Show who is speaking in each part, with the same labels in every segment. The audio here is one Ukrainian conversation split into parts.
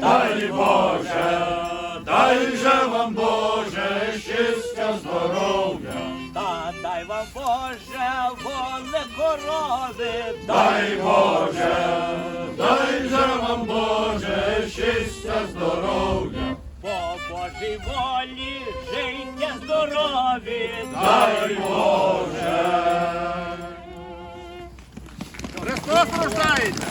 Speaker 1: Дай Боже, дай же вам Боже, щастя, здоров'я,
Speaker 2: Та дай вам Боже, воле корови,
Speaker 1: дай Боже, дай же вам Боже, щастя, здоров'я,
Speaker 2: по Божій волі, життя здорові.
Speaker 1: дай Боже.
Speaker 3: Христос рождається!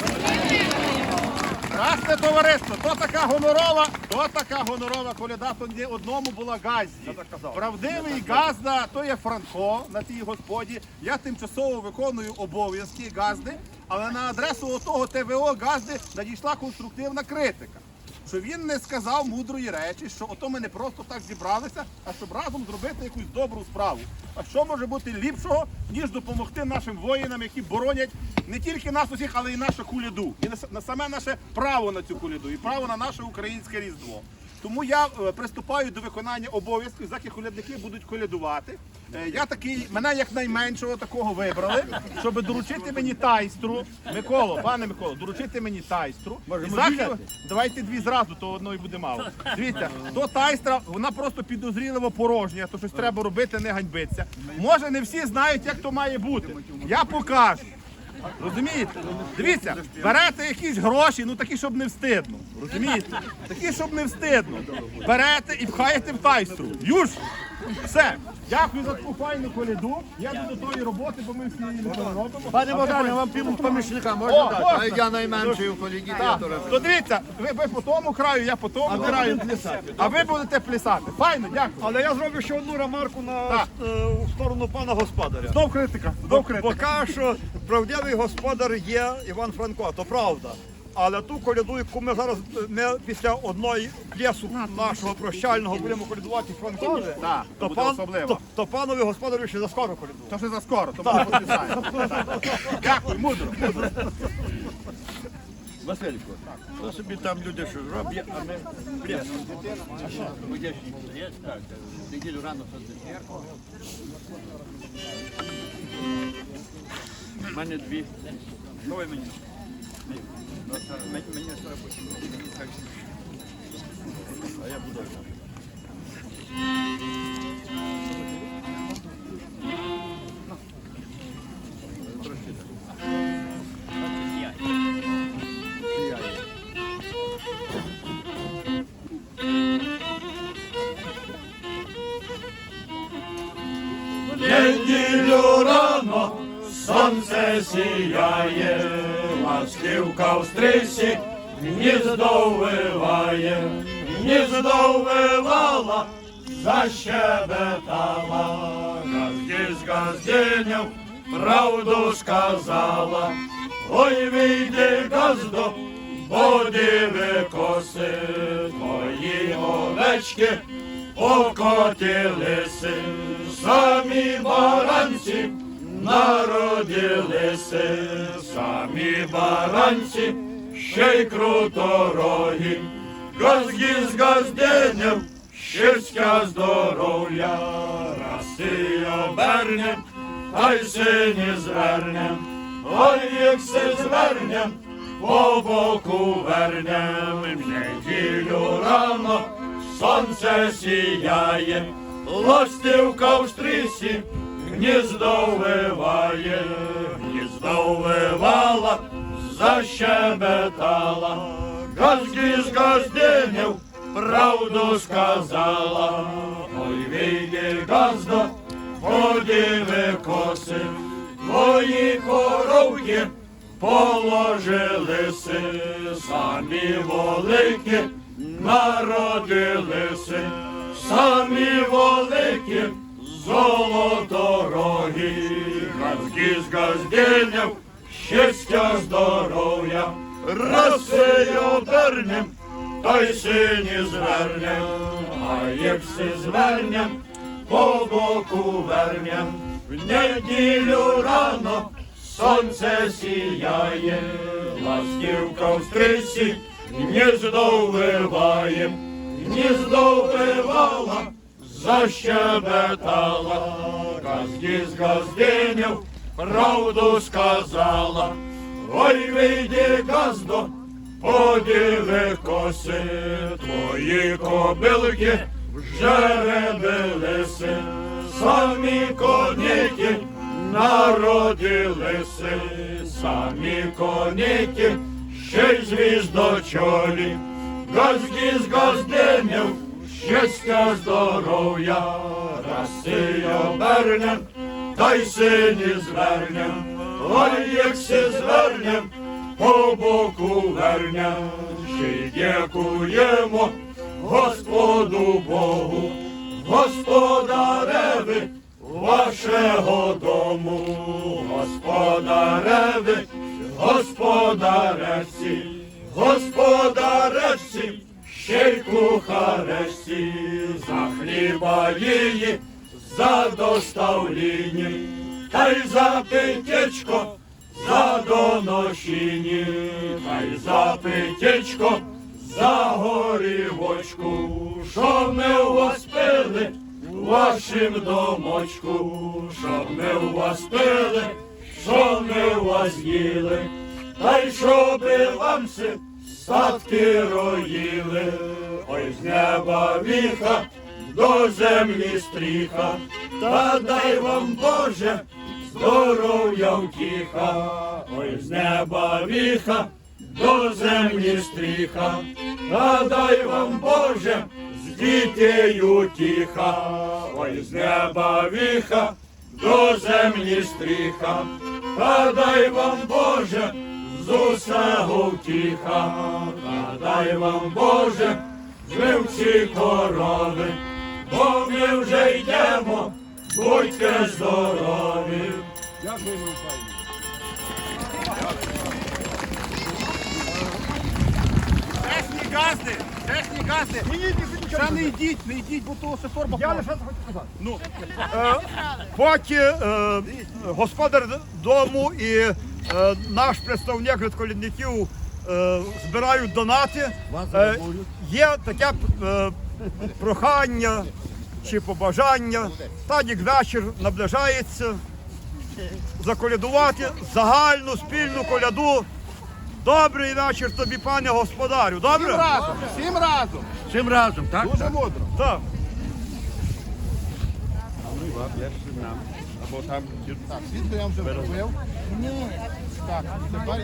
Speaker 3: Красне товариство, то така гонорова, то така гонорова коляда, то не одному була газді. Правдивий газда, то є Франко на тій господі. Я тимчасово виконую обов'язки газди, але на адресу отого ТВО газди надійшла конструктивна критика. Що він не сказав мудрої речі, що ото ми не просто так зібралися, а щоб разом зробити якусь добру справу. А що може бути ліпшого, ніж допомогти нашим воїнам, які боронять не тільки нас усіх, але й нашу куляду, і на саме наше право на цю куляду, і право на наше українське різдво. Тому я е, приступаю до виконання обов'язків, заки колядники будуть колядувати. Е, я такий, мене як найменшого такого вибрали, щоб доручити мені тайстру. Миколо, пане Миколо, доручити мені тайстру. І заки, давайте дві зразу, то одної буде мало. Дивіться, то тайстра, вона просто підозріливо порожня, то щось треба робити, не ганьбиться. Може, не всі знають, як то має бути. Я покажу. Розумієте? Дивіться, берете якісь гроші, ну такі, щоб не встидно. Розумієте? Такі, щоб не встидно. Берете і пхаєте в тайстру. Юж! Все. Дякую за таку файну коляду. Я йду до тої роботи, бо ми всі її не робимо.
Speaker 4: Пане Богдане, вам пів помічника
Speaker 3: О,
Speaker 4: можна дати?
Speaker 3: можна.
Speaker 4: А я найменший у коліді.
Speaker 3: Так, то дивіться, ви, ви по тому краю, я по тому краю. А ви будете плясати. Файно, дякую.
Speaker 5: Але я зроблю ще одну ремарку на
Speaker 3: Так.
Speaker 5: е, у сторону пана господаря.
Speaker 3: Знов критика, знов критика.
Speaker 5: Поки що правдивий господар є Іван Франко, то правда. Але ту коляду, яку ми зараз е, ми після одної п'єсу нашого прощального будемо колядувати Франкові,
Speaker 3: Так, то буде особливо.
Speaker 5: то, то панові господарю ще за скоро коляду.
Speaker 3: То вже за скоро, то буде поспішаємо. Дякую, мудро.
Speaker 4: Василько, то собі там люди що роблять, а ми пляс. Неділю рано У мене дві. Що ви мені? Мені мені треба
Speaker 1: сонце сіяє, ласківка в стрисі, гніздо виває, гніздо вивала, защебетала, газді з газдинів правду сказала, ой вийди газдо, подиви коси, твої овечки покотилися, самі баранці народилися, самі баранці, ще й круторогі, газді з газденів, щастя здоров'я, раси обернем, та й сині звернем, ой, як се звернем, по боку вернем, в неділю рано, сонце сіяє, ластівка в стрісі, гніздо виває, гніздо вивала, защебетала, газді з газдинів правду сказала, ой вийди газда, подиви коси, твої коровки положилися, самі великі народилися, самі великі золоторогі, газді з газдинів, щастя, здоров'я, раси обернем, та й сині звернем, а як си звернем, по боку вернем, в неділю рано сонце сіяє, ластівка в стрисі, гніздо виває, гніздо вивала, защебетала, газді з газдинів правду сказала, Ой, вийди, газдо, поділи коси, твої кобилки вже ребилися, самі коніки народилися, самі коніки, ще й звіздочолі, газді з газдинів, щастя, здоров'я, раси обернем, та й сині звернем, ой, як си звернем, по боку вернем, ще й дякуємо Господу Богу, господареві вашого дому, господареві, господаревці, господаревці, ще й кухаревці, за хліба її, за доставління, та й за питечко, за доношіння, та й за питечко, за горівочку, що ми у вас пили, у вашим домочку, що ми у вас пили, що ми у вас їли, та й щоби вам роїли, ой з неба віха, до землі стріха, та дай вам Боже здоров'я втіха, ой з неба віха, до землі стріха, та дай вам Боже з дітею тіха, ой з неба віха, до землі стріха, та дай вам Боже з усього втіха, дай вам Боже вивці корови, бо ми вже йдемо, будьте здорові.
Speaker 3: Чесні газди, чесні газди. Ще не йдіть, не йдіть, бо того ще торба.
Speaker 5: Я лише хочу сказати.
Speaker 3: Ну,
Speaker 5: Е, Поки е, господар дому і е, наш представник від колідників збирають донати, е, є таке е, прохання чи побажання. Танік вечір наближається заколядувати загальну спільну коляду. Добрий вечір тобі, пане господарю.
Speaker 3: всім
Speaker 5: Добре?
Speaker 3: разом, всім разом.
Speaker 4: Всім разом, так?
Speaker 3: Дуже мудро.
Speaker 5: Так.
Speaker 3: Так, світло я вже зробив. Так, тепер